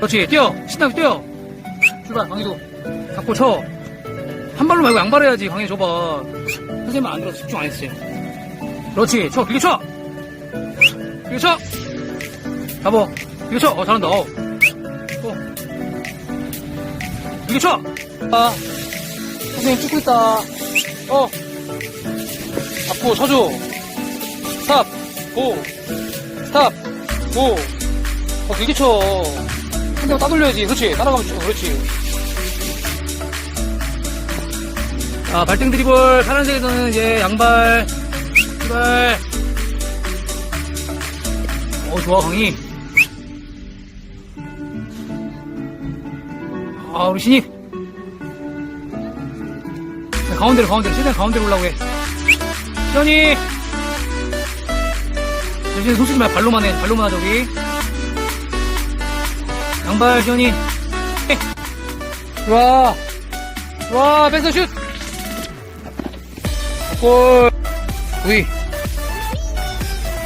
그렇지. 뛰어. 신나게 뛰어. 출발. 강희도 잡고 쳐 한 발로 말고 양발 해야지. 강희 줘봐. 선생님 안 들어서 집중 안 했어요. 그렇지. 쳐. 길게 쳐. 길게 쳐. 잡어. 길게 쳐어 잘한다. 어. 또. 길게 쳐. 아, 선생님 찍고 있다. 어. 잡고 쳐줘. 스탑. 고. 스탑. 고. 어, 길게 쳐. 한 대만 따돌려야지. 그렇지. 따라가면 쳐. 그렇지. 자, 발등 드리블. 파란색에서는 이제 양발. 출발. 어, 좋아, 강희. 아, 우리 신입. 자, 가운데로, 가운데로. 최대한 가운데로. 시원이. 대신 손 쓰지 말고 발로만 해. 발로만 하자, 우리. 양발 시원이. 좋아 좋아 뺏어 슛! 골! 우이.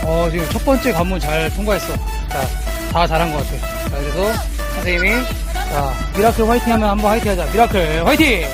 어 지금 첫 번째 관문 잘 통과했어. 자 다 잘한 것 같아. 자 그래서 선생님이 자 미라클 화이팅 하면 한번 화이팅 하자. 미라클 화이팅